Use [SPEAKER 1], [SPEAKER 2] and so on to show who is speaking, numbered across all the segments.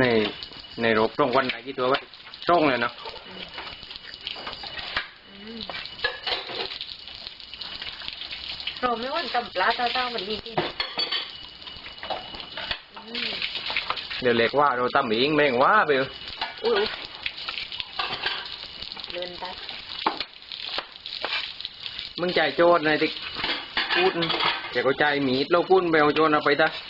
[SPEAKER 1] ในในรบตรงวันไหนกี่ตัวไว้ตรงเลยเนาะ
[SPEAKER 2] เราไม่ว่าตำปลาเต้าๆมันมีที่อืม
[SPEAKER 1] เดี๋ยวเล็กว่าเราตำเองแม่งว่าไปเถอะ
[SPEAKER 2] อุ้ยเดินไป
[SPEAKER 1] มึงใจายโจทย์นายติ๊กพูดแกก็ใจายมีดเราพูดไปเอาโจทย์เอาไปซะ
[SPEAKER 2] เพื่อนั้นที่จะ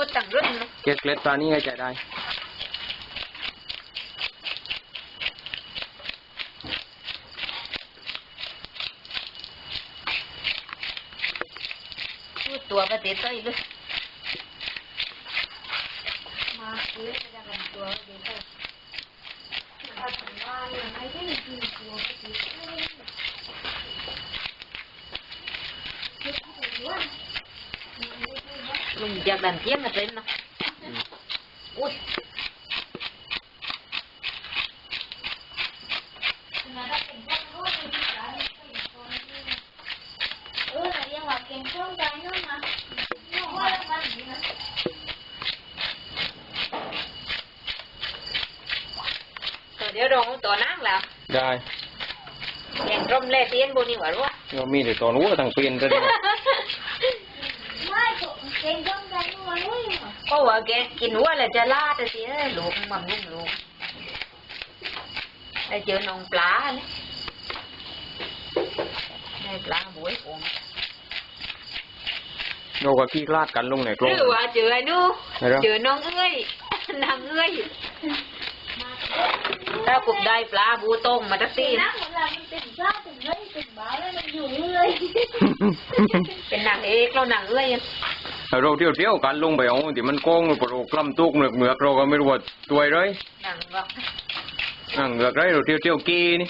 [SPEAKER 2] เออจำเปลือกปันนี้
[SPEAKER 1] เออ
[SPEAKER 2] เดี๋ยวนะดูดิจุดต่างรุ่นนะ
[SPEAKER 1] เก็บเกล็ดปลานี่ให้ใจายได้
[SPEAKER 2] จุดตัวประเทศไทยเลยมาคุยจะกันตัวประเทศไทย ลุงอยากดันเทียงกันเป็นเนาะอุ้ยเดี๋ยวรองตัวนั่งแล้ว
[SPEAKER 1] ได้
[SPEAKER 2] แข่งร่ม เล่เทียนบนนี่หว่ารู้
[SPEAKER 1] เรามีแต่ตอนรู้ว่าต่างเปลี่ยนกันเลย
[SPEAKER 2] เพราะว่าแกกินวัวแล้วจะลาดแต่สิเอ้ยลูกมันนุ่มลูกได้เจอน้องปลาเนี่ยได้ปลาบุ้ยผม
[SPEAKER 1] เราก็ขี้คลาดกันลงในก
[SPEAKER 2] ห
[SPEAKER 1] รง
[SPEAKER 2] รือว่าเจอไอ้นู่
[SPEAKER 1] ไหนเด้อ
[SPEAKER 2] เจอน้องเอ้ยนางเอ้ยถ้าปุบได้ปลาบูต้มมาตักตีนะเป็นนางเอกเรานางเอ้ยอะ
[SPEAKER 1] เราเที่ยวเที่ยวๆกันลงไปเอาที่มันโกงเราก็เรากล้ำตุกเหนือกเหมือกเราก็ไม่รู้ว่าตัวเลย
[SPEAKER 2] นางบอก
[SPEAKER 1] อ่างเหงือกไรเราเที่ยวเที่ยวๆกีนี่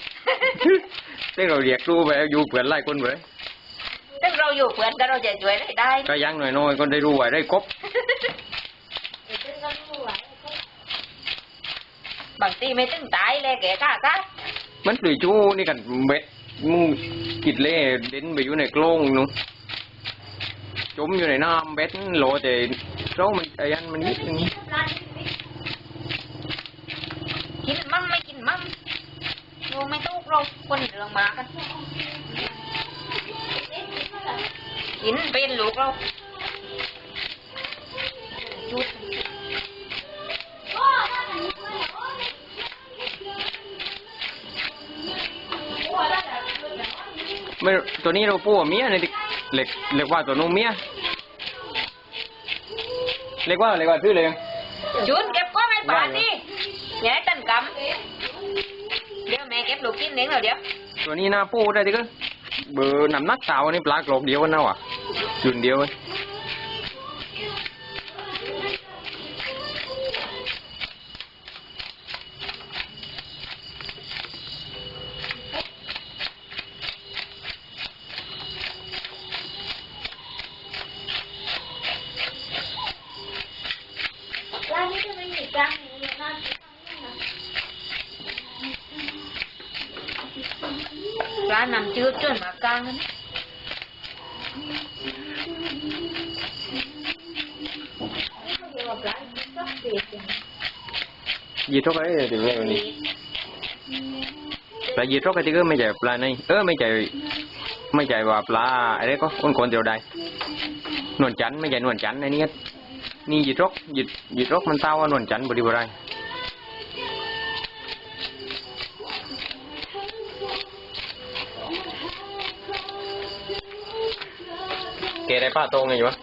[SPEAKER 1] ที่เราเรียกรู้ไปอยู่เพื่อนไล่คนไป
[SPEAKER 2] ถ้าเราอยู่เพื่อนก็เราจะช่วยได้ได้
[SPEAKER 1] ก็ยังหน่อยๆก็ได้รู้ไว้ได้ครบบา
[SPEAKER 2] งทีไม่ถึงตายเลยแกข้าซะ
[SPEAKER 1] มันปลือชู้นี่กันเบ็ดมึงกิดเล่เด่นไปอยู่ในกรงนู้นจ มอยู่ในน้ำเบ็ดโหลแต่เรามันไอ้ยันมันนิดนึง
[SPEAKER 2] กินมั่งไม่กินมั่งโยไม่ตุกเราคนเรื่องมากัน กินเป็นลูกเราจุด
[SPEAKER 1] ไม่ตัวนี้เราปูกับเมียนี่ดิ เล็กเล็กว่าตัวนู้นเมียเล็กว่าเล็กว่าชื่อเลย
[SPEAKER 2] จุดเก็บก้อนไอ้ป่านนี่อย่าให้ตันกำเดี๋ยวแม่เก็บลูกกินเองเหรอเดี๋ยว
[SPEAKER 1] ตัวนี้หน้าปูได้ดิก็เบอร์น้ำหนักสาวนี่ปลากรอบเดียวกันนะวะจุนเดียวกัน
[SPEAKER 2] ปลาน้ำจืดจนมากลางนั้น
[SPEAKER 1] ยีทกอะไรถึงไงวันนี้ปลายีทกอะไรก็ไม่ใช่ปลาในเออไม่ใช่ไม่ใช่ว่าปลาอะไรก็คนคนเดียวใดนวลจันไม่ใช่นวลจันทร์ไอ้นี่นี่ยีทกยียีทกมันเต้าว่านวลจันทร์บริบ เกได้ป้าตรงไงวะ